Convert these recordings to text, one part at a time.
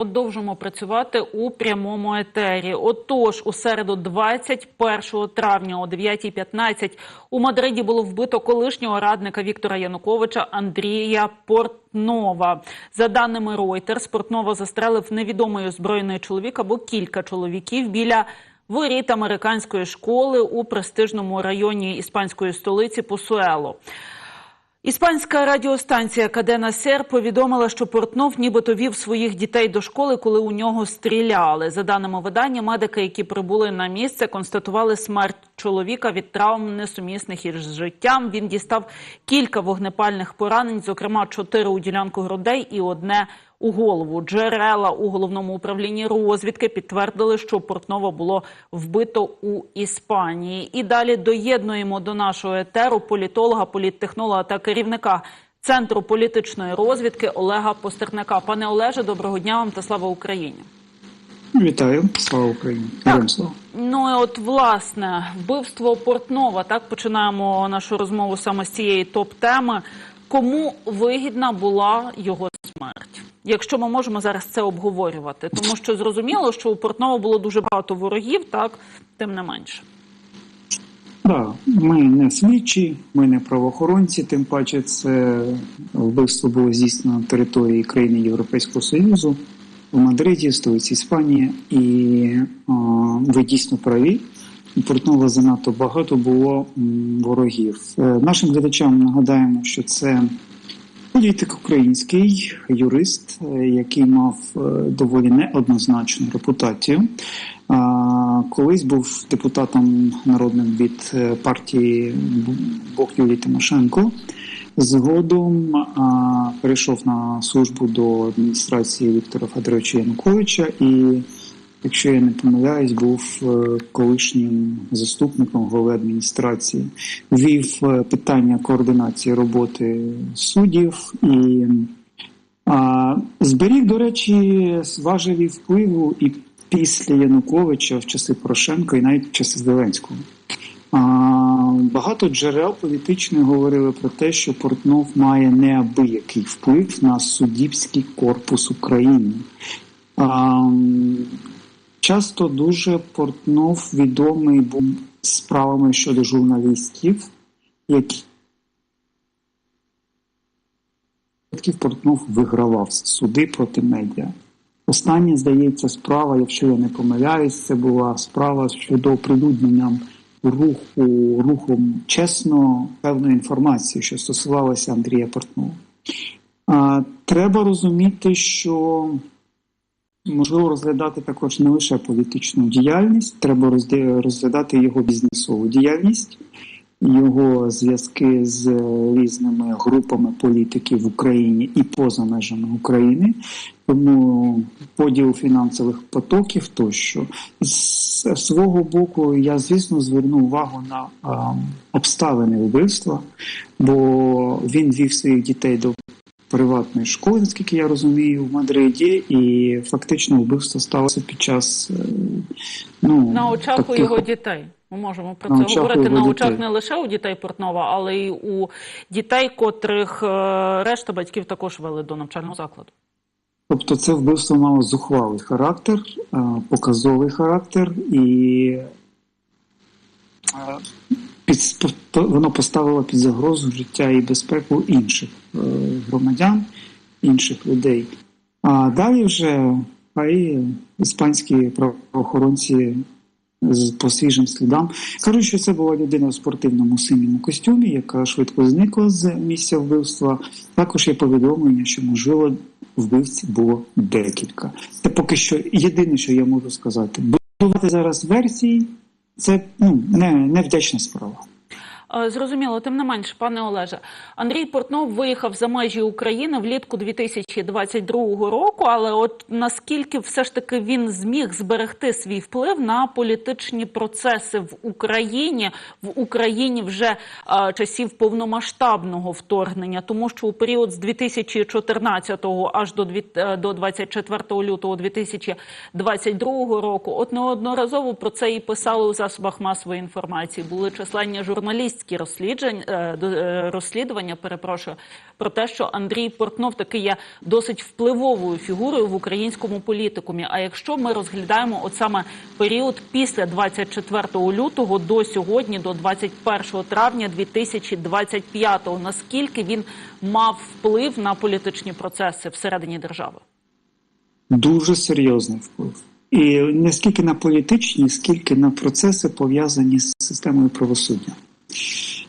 Продовжимо працювати у прямому етері. Отож, у середу, 21 травня о 9.15 у Мадриді було вбито колишнього радника Віктора Януковича Андрія Портнова. За даними Reuters, Портнова застрелив невідомий озброєний чоловік або кілька чоловіків біля воріт американської школи у престижному районі іспанської столиці Посуело. Іспанська радіостанція Кадена Сер повідомила, що Портнов нібито вів своїх дітей до школи, коли у нього стріляли. За даними видання, медики, які прибули на місце, констатували смерть чоловіка від травм несумісних із життям. Він дістав кілька вогнепальних поранень, зокрема чотири у ділянку грудей і одне у голову. Джерела у головному управлінні розвідки підтвердили, що Портнова було вбито у Іспанії. І далі доєднуємо до нашого етеру політолога, політтехнолога та керівника центру політичної розвідки Олега Постерника. Пане Олеже, доброго дня вам та слава Україні. Вітаю, слава Україні. Слава. Ну і от власне вбивство Портнова. Так починаємо нашу розмову саме з цієї топ-теми. Кому вигідна була його смерть? Якщо ми можемо зараз це обговорювати, тому що зрозуміло, що у Портнова було дуже багато ворогів, так тим не менше. Да, ми не слідчі, ми не правоохоронці, тим паче це вбивство було здійснено на території країни Європейського Союзу у Мадриді, столиці Іспанії, і о, ви дійсно праві. Портнова занадто багато було ворогів. Е, Нашим глядачам нагадаємо, що це політик український, юрист, е, який мав е, доволі неоднозначну репутацію. Колись був депутатом народним від е, партії Бог Юлії Тимошенко. Згодом перейшов на службу до адміністрації Віктора Федоровича Януковича і, якщо я не помиляюсь, був е, колишнім заступником голови адміністрації. Вів е, питання координації роботи суддів і а, зберіг, до речі, важелі впливу і після Януковича в часи Порошенка, і навіть в часи Зеленського. А, Багато джерел політичних говорили про те, що Портнов має неабиякий вплив на суддівський корпус України. А, Часто дуже Портнов відомий був справами щодо журналістів, які Портнов вигравав суди проти медіа. Остання, здається, справа, якщо я не помиляюсь, це була справа щодо оприлюднення руху рухом чесно певної інформації, що стосувалася Андрія Портнова. Треба розуміти, що можливо розглядати також не лише політичну діяльність, треба розглядати його бізнесову діяльність, його зв'язки з різними групами політиків в Україні і поза межами України. Тому поділ фінансових потоків тощо з свого боку я звісно зверну увагу на обставини вбивства, бо він вів своїх дітей до приватної школи, наскільки я розумію, в Мадриді, і фактично вбивство сталося під час е, ну На очах у його дітей. Ми можемо про На це говорити на очах не лише у дітей Портнова, але й у дітей, котрих е, решта батьків також вели до навчального закладу. Тобто це вбивство мало зухвалий характер, е, показовий характер, і під, воно поставило під загрозу життя і безпеку інших е, громадян, інших людей. А далі вже хай іспанські правоохоронці по свіжим слідам кажуть, що це була людина в спортивному синьому костюмі, яка швидко зникла з місця вбивства. Також є повідомлення, що можливо вбивці було декілька. Це поки що єдине, що я можу сказати. Будувати зараз версії це ну не невдячна справа. Е, Зрозуміло, тим не менше, пане Олеже, Андрій Портнов виїхав за межі України влітку 2022 року. Але от наскільки все ж таки він зміг зберегти свій вплив на політичні процеси в Україні в Україні вже е, часів повномасштабного вторгнення, тому що у період з 2014 аж до е, до 24 лютого 2022 року, от неодноразово про це і писали у засобах масової інформації. Були численні журналістські журналістські розслідження е, е, розслідування. Перепрошую про те, що Андрій Портнов таки є досить впливовою фігурою в українському політикумі. А якщо ми розглядаємо от саме період після 24 лютого до сьогодні, до 21 травня 2025, наскільки він мав вплив на політичні процеси всередині держави? Дуже серйозний вплив. І не скільки на політичні, скільки на процеси пов'язані з системою правосуддя.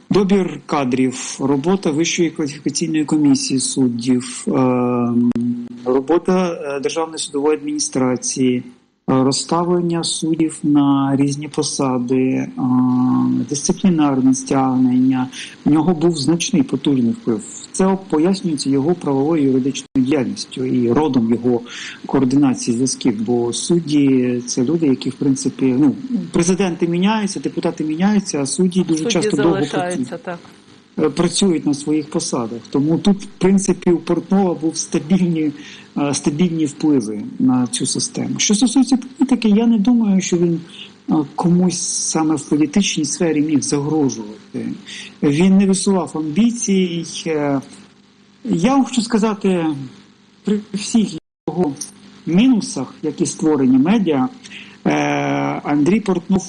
Добір кадрів, робота Вищої кваліфікаційної комісії суддів, ем, робота е, Державної судової адміністрації, розставлення суддів на різні посади, е, дисциплінарне стягнення. В нього був значний потужний вплив. Це пояснюється його правовою юридичною діяльністю і родом його координації зв'язків. Бо судді це люди, які в принципі ну президенти міняються, депутати міняються, а судді дуже Судді часто довго так. Е, працюють на своїх посадах. Тому тут, в принципі, у Портнова був стабільні, е, стабільні впливи на цю систему. Що стосується політики, я не думаю, що він е, комусь саме в політичній сфері міг загрожувати. Він не висував амбіцій. Е, Я хочу сказати, при всіх його мінусах, які створені медіа, Андрій Портнов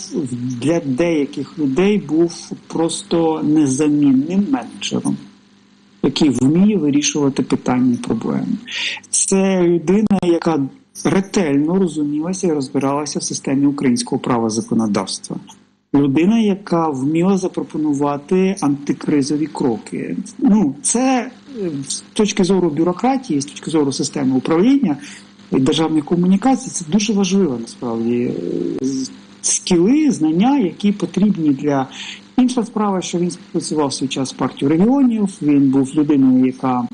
для деяких людей був просто незамінним менеджером, який вміє вирішувати питання і проблеми. Це людина, яка ретельно розумілася і розбиралася в системі українського права законодавства. Людина, яка вміла запропонувати антикризові кроки. Ну, це е, з точки зору бюрократії, з точки зору системи управління державних комунікацій, це дуже важливо насправді е, скіли, знання, які потрібні для. Інша справа, що він працював свій час в партію регіонів. Він був людиною, яка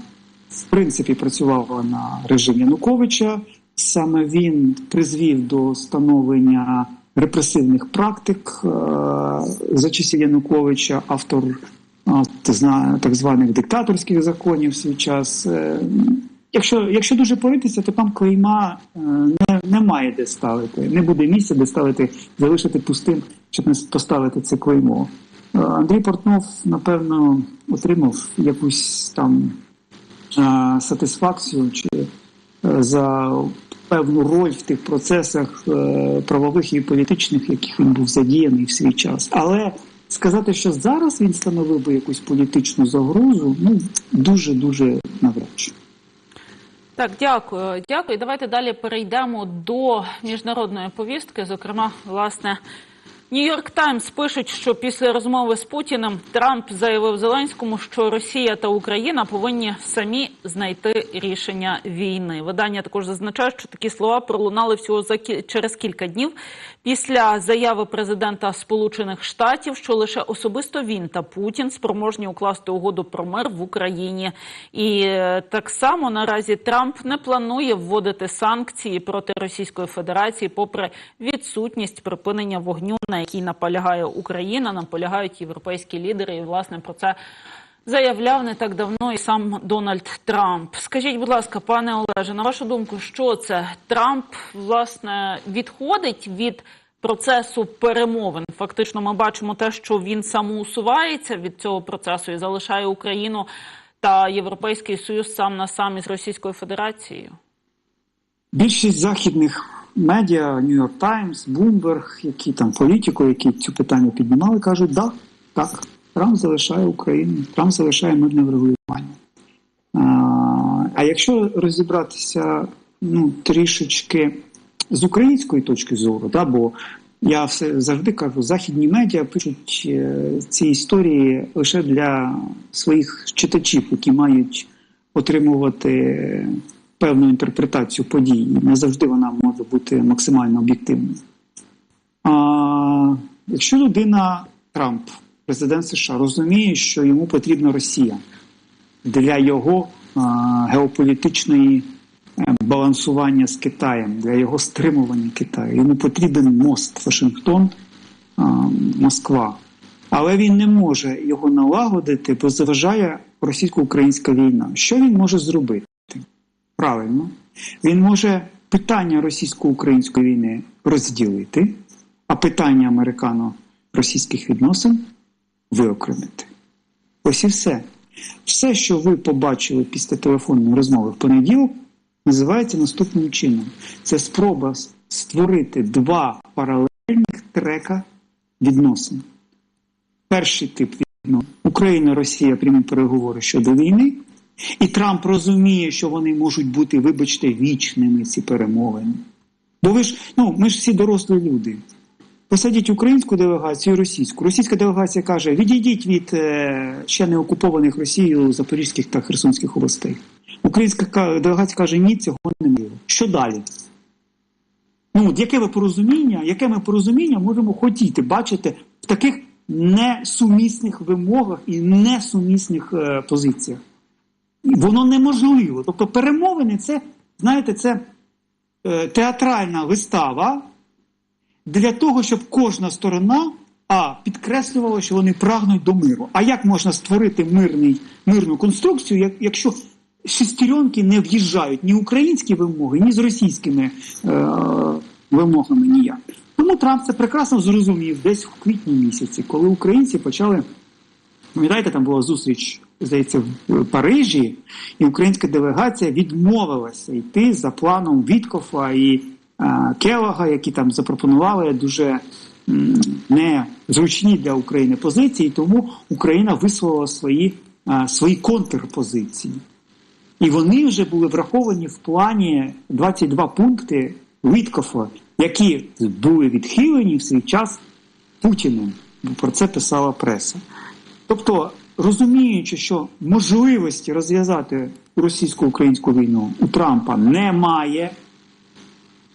в принципі працювала на режим Януковича. Саме він призвів до становлення репресивних практик е, за часів Януковича, автор е, так званих диктаторських законів в свій час. Якщо, якщо дуже поритися, то там клейма е, не, немає де ставити, не буде місця, де ставити, залишити пустим, щоб не поставити це клеймо. Е, Андрій Портнов, напевно, отримав якусь там е, сатисфакцію чи за певну роль в тих процесах правових і політичних, яких він був задіяний в свій час. Але сказати, що зараз він становив би якусь політичну загрозу, ну дуже дуже навряд чи. Так, дякую. Дякую. Давайте далі перейдемо до міжнародної повістки. Зокрема, власне, Нью-Йорк Таймс пишуть, що після розмови з Путіним Трамп заявив Зеленському, що Росія та Україна повинні самі знайти рішення війни. Видання також зазначає, що такі слова пролунали всього за кі... через кілька днів після заяви президента Сполучених Штатів, що лише особисто він та Путін спроможні укласти угоду про мир в Україні. І е, так само наразі Трамп не планує вводити санкції проти Російської Федерації, попри відсутність припинення вогню, на якій наполягає Україна, наполягають європейські лідери. І власне про це заявляв не так давно і сам Дональд Трамп. Скажіть, будь ласка, пане Олеже, на вашу думку, що це Трамп власне відходить від процесу перемовин? Фактично, ми бачимо те, що він самоусувається від цього процесу і залишає Україну та Європейський Союз сам на сам із Російською Федерацією. Більшість західних медіа, York Times, Bloomberg, які там політику, які цю питання піднімали, кажуть, да, так, Трамп залишає Україну, Трамп залишає мирне врегулювання. А, а якщо розібратися ну, трішечки з української точки зору, да, бо я все завжди кажу, західні медіа пишуть е, ці історії лише для своїх читачів, які мають отримувати певну інтерпретацію подій. Не завжди вона може бути максимально об'єктивною. А якщо людина Трамп, президент США, розуміє, що йому потрібна Росія для його а, геополітичної балансування з Китаєм, для його стримування Китаю, йому потрібен мост Вашингтон, Москва. Але він не може його налагодити, бо заважає російсько-українська війна. Що він може зробити? Правильно, він може питання російсько-української війни розділити, а питання американо-російських відносин виокремити. Ось і все. Все, що ви побачили після телефонної розмови в понеділок, називається наступним чином: це спроба створити два паралельних трека відносин. Перший тип відносин Україна, Росія прямі переговори щодо війни, і Трамп розуміє, що вони можуть бути, вибачте, вічними ці перемовини. Бо ви ж, ну, ми ж всі дорослі люди. Посадіть українську делегацію і російську. Російська делегація каже: відійдіть від е, ще не окупованих Росією Запорізьких та Херсонських областей. Українська делегація каже, ні, цього неможливо. Що далі? Ну, от яке ви порозуміння, яке ми порозуміння можемо хотіти бачити в таких несумісних вимогах і несумісних е, позиціях? Воно неможливо. Тобто перемовини це, знаєте, це е, театральна вистава для того, щоб кожна сторона а підкреслювала, що вони прагнуть до миру. А як можна створити мирний, мирну конструкцію, якщо шестеренки не в'їжджають ні українські вимоги, ні з російськими е, вимогами ніяк? Тому Трамп це прекрасно зрозумів десь в квітні місяці, коли українці почали. Пам'ятаєте, там була зустріч, здається, в Парижі, і українська делегація відмовилася йти за планом Віткофа і Келога, які там запропонували дуже незручні для України позиції, тому Україна висловила свої, свої контрпозиції. І вони вже були враховані в плані 22 пункти Віткофа, які були відхилені в свій час Путіним. Про це писала преса. Тобто, розуміючи, що можливості розв'язати російсько-українську війну у Трампа немає,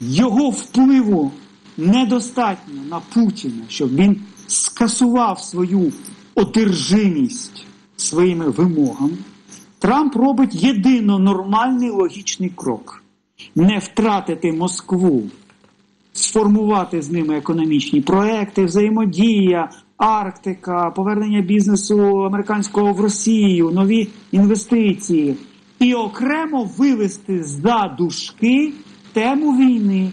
його впливу недостатньо на Путіна, щоб він скасував свою одержимість своїми вимогами, Трамп робить єдино нормальний логічний крок не втратити Москву, сформувати з ними економічні проекти, взаємодія. Арктика, повернення бізнесу американського в Росію, нові інвестиції, і окремо вивести за дужки тему війни,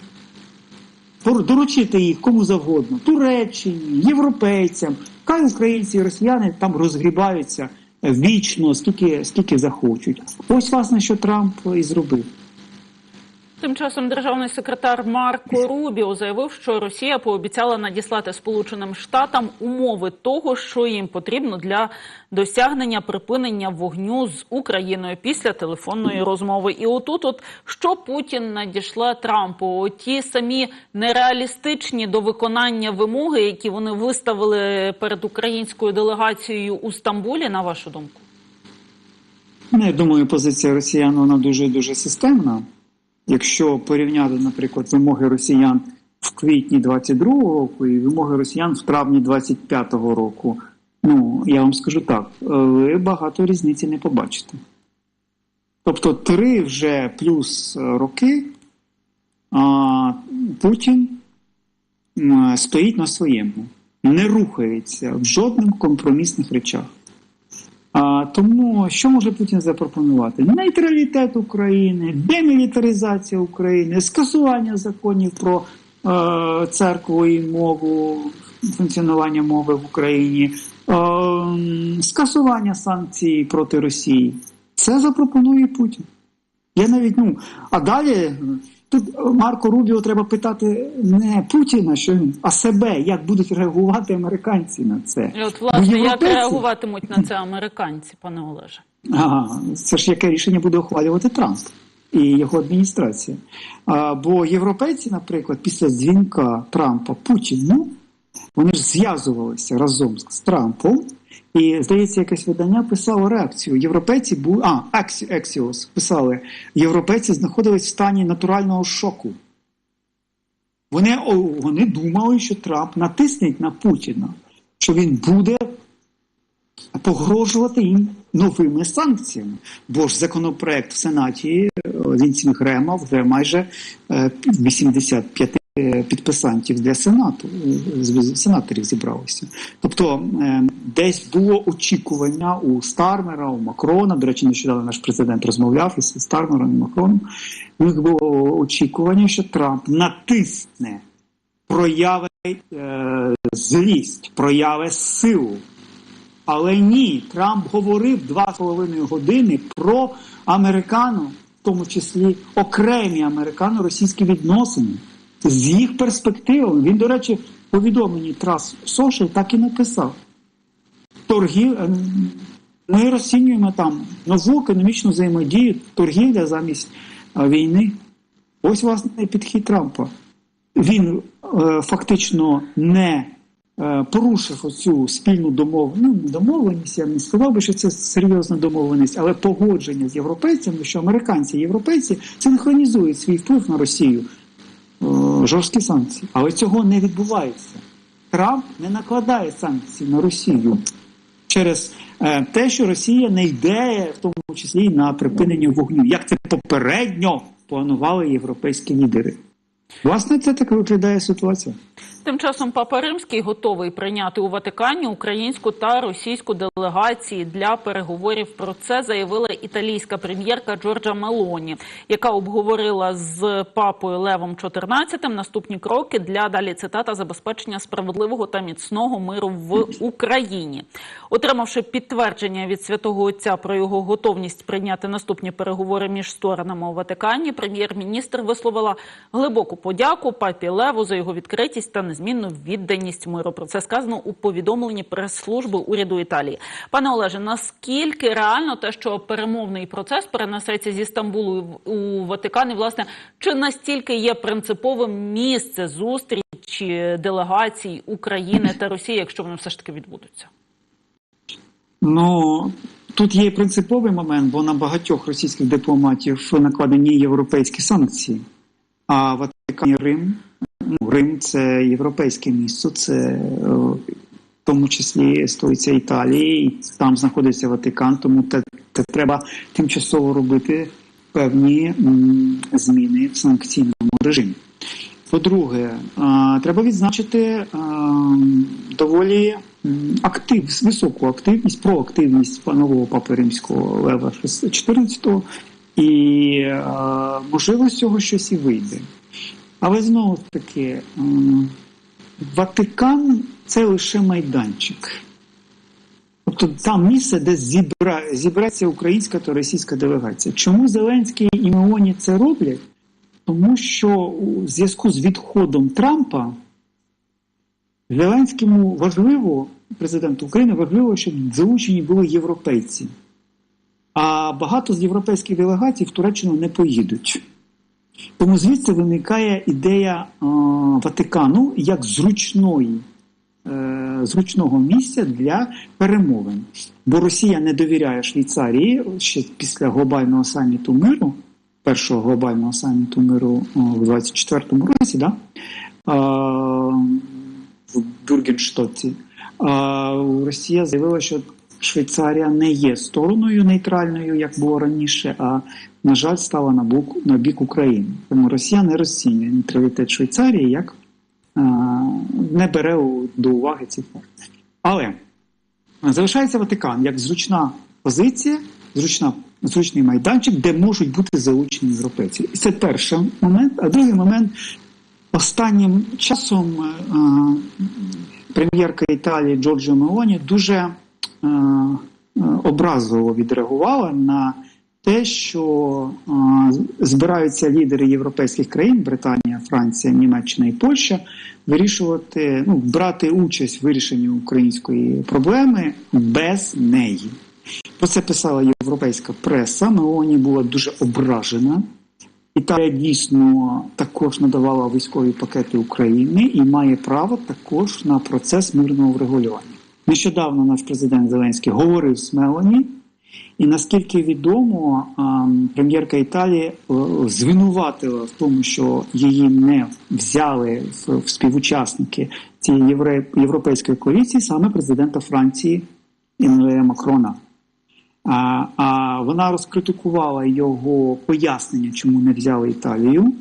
доручити їх кому завгодно, Туреччині, європейцям. Хай українці і росіяни там розгрібаються вічно, скільки, скільки захочуть. Ось, власне, що Трамп і зробив. Тим часом державний секретар Марко Рубіо заявив, що Росія пообіцяла надіслати Сполученим Штатам умови того, що їм потрібно для досягнення припинення вогню з Україною після телефонної розмови. І отут, от що Путін надійшла Трампу, ті самі нереалістичні до виконання вимоги, які вони виставили перед українською делегацією у Стамбулі, на вашу думку? Ну, я думаю, позиція росіян вона дуже дуже системна. Якщо порівняти, наприклад, вимоги росіян в квітні 22-го року і вимоги росіян в травні 25-го року, ну я вам скажу так, ви багато різниці не побачите. Тобто три вже плюс роки а, Путін стоїть на своєму, не рухається в жодних компромісних речах. А, Тому що може Путін запропонувати? Нейтралітет України, демілітаризація України, скасування законів про е, церкву і мову, функціонування мови в Україні, е, скасування санкцій проти Росії. Це запропонує Путін. Я навіть ну а далі тут Марко Рубіо треба питати не Путіна, що він, а себе, як будуть реагувати американці на це. І От власне європейці... як реагуватимуть на це американці, пане Олеже? Ага, це ж яке рішення буде ухвалювати Трамп і його адміністрація. А, Бо європейці, наприклад, після дзвінка Трампа Путіну, вони ж зв'язувалися разом з Трампом. І, здається, якесь видання писало реакцію. Європейці були. А, Ексіос писали, європейці знаходились в стані натурального шоку. Вони вони думали, що Трамп натисне на Путіна, що він буде погрожувати їм новими санкціями. Бо ж законопроект в Сенаті він Грема вже майже 85 підписантів для Сенату, сенаторів зібралося. Тобто десь було очікування у Стармера, у Макрона. До речі, нещодавно наш президент розмовляв із Стармером і Макроном. У них було очікування, що Трамп натисне, проявить е, злість, проявить силу. Але ні, Трамп говорив два з половиною години про американо, в тому числі окремі американо-російські відносини з їх перспективами. Він, до речі, в повідомленні Трас Сошел так і написав. Торгів... е, Ми розцінюємо там нову економічну взаємодію, торгівля замість е, війни. Ось власне підхід Трампа. Він е, фактично не е, порушив оцю спільну домов... ну, домовленість. Я не сказав би, що це серйозна домовленість, але погодження з європейцями, що американці європейці синхронізують свій вплив на Росію жорсткі санкції. Але цього не відбувається. Трамп не накладає санкції на Росію через е, те, що Росія не йде, в тому числі на припинення вогню, як це попередньо планували європейські лідери. Власне, це так виглядає ситуація. Тим часом Папа Римський готовий прийняти у Ватикані українську та російську делегації для переговорів. Про це заявила італійська прем'єрка Джорджа Мелоні, яка обговорила з папою Левом XIV наступні кроки для далі цитата забезпечення справедливого та міцного миру в Україні. Отримавши підтвердження від святого отця про його готовність прийняти наступні переговори між сторонами у Ватикані, прем'єр-міністр висловила глибоку подяку папі Леву за його відкритість та незмінну відданість миру. Про це сказано у повідомленні прес-служби уряду Італії. Пане Олеже, наскільки реально те, що перемовний процес перенесеться зі Стамбулу у Ватикан, і власне чи настільки є принциповим місце зустрічі делегацій України та Росії, якщо вони все ж таки відбудуться? Ну тут є принциповий момент, бо на багатьох російських дипломатів накладені європейські санкції. А Ватикан і Рим, ну, Рим це європейське місце, це е, в тому числі столиця Італії, і там знаходиться Ватикан, тому те, те треба тимчасово робити певні зміни в санкційному режимі. По-друге, треба відзначити доволі актив, високу активність, проактивність нового папи римського Лева XIV і а, можливо з цього щось і вийде. Але знову ж таки, Ватикан це лише майданчик. Тобто там місце, де зібра... зібрається українська та російська делегація. Чому Зеленський і Меоні це роблять? Тому що у зв'язку з відходом Трампа Зеленському важливо, президенту України важливо, щоб залучені були європейці. А багато з європейських делегацій в Туреччину не поїдуть. Тому звідси виникає ідея е, Ватикану як зручної, е, зручного місця для перемовин. Бо Росія не довіряє Швейцарії ще після глобального саміту миру, першого глобального саміту миру о, в 24-му році, да? е, в Бюргенштоті. А Росія заявила, що Швейцарія не є стороною нейтральною, як було раніше, а на жаль, стала на бік, на бік України. Тому Росія не розцінює нейтралітет Швейцарії як а, не бере до уваги ці факти. Але залишається Ватикан як зручна позиція, зручна, зручний майданчик, де можуть бути залучені європейці. І це перший момент. А другий момент останнім часом е, е, прем'єрка Італії Джорджо Мелоні дуже е, е, образливо відреагувала на те, що збираються лідери європейських країн Британія, Франція, Німеччина і Польща вирішувати, ну, брати участь в вирішенні української проблеми без неї. Про це писала європейська преса. Мелоні була дуже ображена. Італія дійсно також надавала військові пакети України і має право також на процес мирного врегулювання. Нещодавно наш президент Зеленський говорив з Мелоні, і наскільки відомо, прем'єрка Італії е, звинуватила в тому, що її не взяли в, співучасники цієї європейської коаліції, саме президента Франції Еммануеля Макрона. А вона розкритикувала його пояснення, чому не взяли Італію,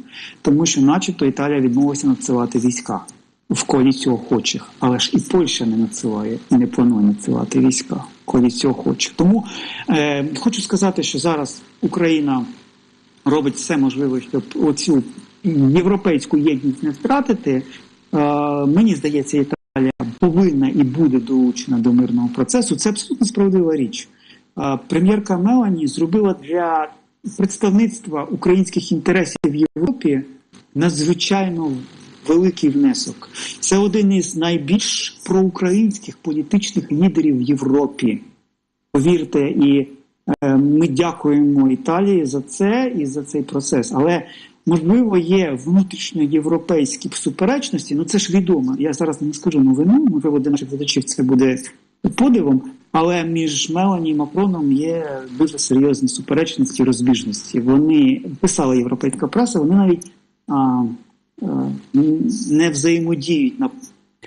тому що, начебто, Італія відмовилася надсилати війська в коаліцію охочих, але ж і Польща не надсилає і не планує надсилати війська в коаліцію охочих. Тому е, хочу сказати, що зараз Україна робить все можливе, щоб оцю європейську єдність не втратити. Е, мені здається, Італія повинна і буде долучена до мирного процесу. Це абсолютно справедлива річ. А, Прем'єрка Мелані зробила для представництва українських інтересів в Європі надзвичайно великий внесок. Це один із найбільш проукраїнських політичних лідерів в Європі. Повірте, і е, ми дякуємо Італії за це і за цей процес. Але можливо є внутрішньоєвропейські суперечності. Ну це ж відомо. Я зараз не скажу новину. Можливо, для наших глядачів це буде подивом. Але між Мелані і Макроном є дуже серйозні суперечності, розбіжності. Вони писала європейська преса, вони навіть а, не взаємодіють на,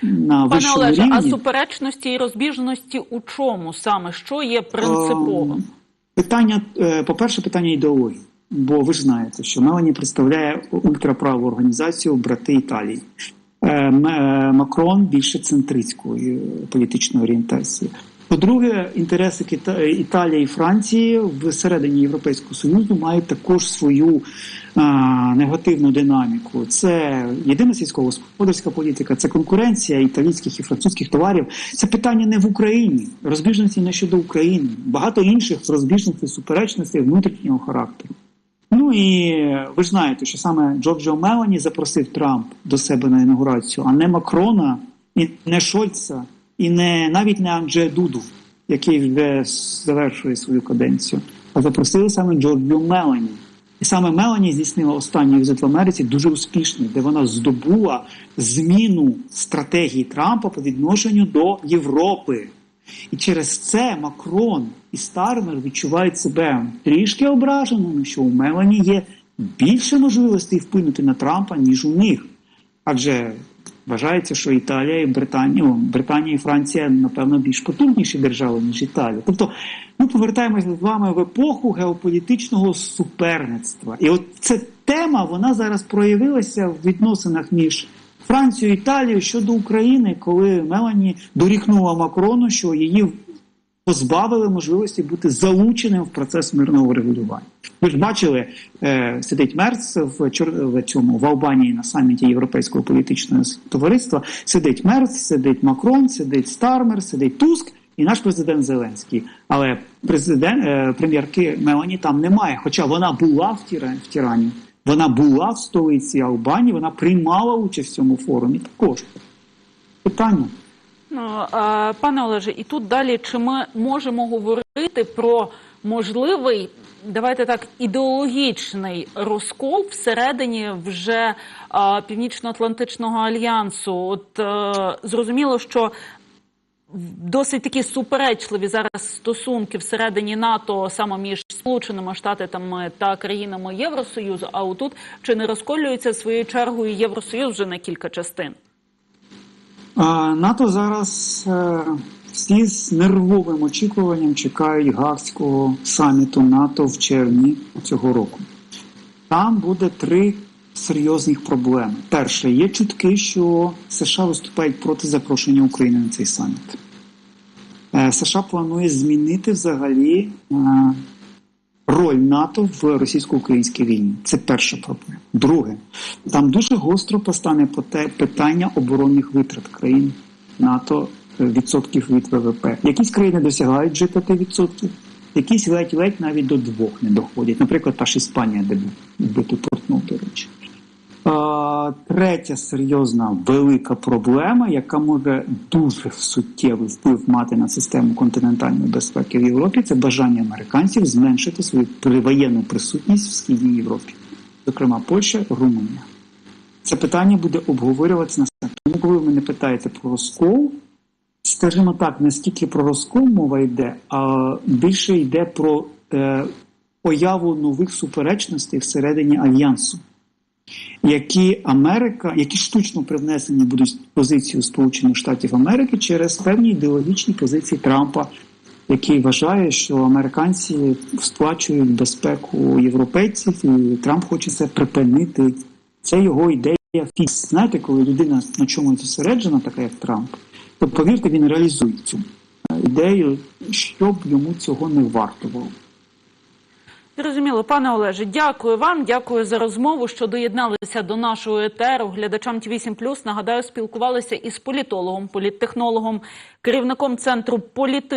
на Пане вищому Олеже, рівні. а суперечності і розбіжності у чому саме? Що є принциповим? Ем, Питання, е, по-перше, питання ідеології. Бо ви ж знаєте, що Мелані представляє ультраправу організацію Брати Італії. Е, е, Макрон більше центристської е, політичної орієнтації. По-друге, інтереси е, Італії і Франції всередині Європейського Союзу мають також свою негативну динаміку. Це єдина сільськогосподарська політика, це конкуренція італійських і французьких товарів. Це питання не в Україні, розбіжності не щодо України, багато інших розбіжностей, суперечностей внутрішнього характеру. Ну і ви ж знаєте, що саме Джорджо Мелані запросив Трамп до себе на інаугурацію, а не Макрона, і не Шольца, і не навіть не Анджея Дуду, який вже завершує свою каденцію, а запросили саме Джорджо Мелані. І саме Мелані здійснила останній візит в Америці дуже успішний, де вона здобула зміну стратегії Трампа по відношенню до Європи. І через це Макрон і Стармер відчувають себе трішки ображеними, що у Мелані є більше можливостей вплинути на Трампа, ніж у них. Адже вважається, що Італія і Британія, Британія і Франція, напевно, більш потужніші держави, ніж Італія. Тобто ми повертаємося з вами в епоху геополітичного суперництва. І от ця тема вона зараз проявилася в відносинах між Францією і Італією щодо України, коли Мелані дорікнула Макрону, що її позбавили можливості бути залученим в процес мирного регулювання. Ви ж бачили, е, сидить Мерц в, в цьому в Албанії на саміті Європейського політичного товариства. Сидить Мерц, сидить Макрон, сидить Стармер, сидить Туск і наш президент Зеленський. Але президент е, прем'єрки Мелані там немає. Хоча вона була в, Тіра, в Тірані, вона була в столиці Албанії, вона приймала участь в цьому форумі. Також питання. Е, пане Олеже, і тут далі чи ми можемо говорити про можливий, давайте так, ідеологічний розкол всередині вже е, Північно-Атлантичного альянсу? От е, зрозуміло, що досить такі суперечливі зараз стосунки всередині НАТО саме між Сполученими Штатами та країнами Євросоюзу. А отут чи не розколюється своєю чергою Євросоюз вже на кілька частин? НАТО зараз е, всі з нервовим очікуванням чекають Гаагського саміту НАТО в червні цього року. Там буде три серйозних проблеми. Перше, є чутки, що США виступають проти запрошення України на цей саміт. Е, США планує змінити взагалі е, роль НАТО в російсько-українській війні. Це перша проблема. Друге, там дуже гостро постане питання оборонних витрат країн НАТО е, відсотків від ВВП. Якісь країни досягають вже 5%, якісь ледь-ледь навіть до двох не доходять. Наприклад, та ж Іспанія, де був вбитий портнув, до речі. Третя серйозна велика проблема, яка може дуже суттєвий вплив мати на систему континентальної безпеки в Європі, це бажання американців зменшити свою воєнну присутність в східній Європі, зокрема Польща, Румунія. Це питання буде обговорюватися на. Тому, коли ви мене питаєте про розкол, скажімо так, не стільки про розкол мова йде, а більше йде про е, появу нових суперечностей всередині альянсу які Америка, які штучно привнесені будуть в позицію Сполучених Штатів Америки через певні ідеологічні позиції Трампа, який вважає, що американці сплачують безпеку європейців, і Трамп хоче це припинити. Це його ідея фікс. Знаєте, коли людина на чомусь зосереджена, така як Трамп, то повірте, він реалізує цю е, ідею, щоб йому цього не вартувало. Зрозуміло, пане Олеже, дякую вам. Дякую за розмову, що доєдналися до нашого етеру. Глядачам ТВ 7+, нагадаю, спілкувалися із політологом, політтехнологом, керівником центру політи.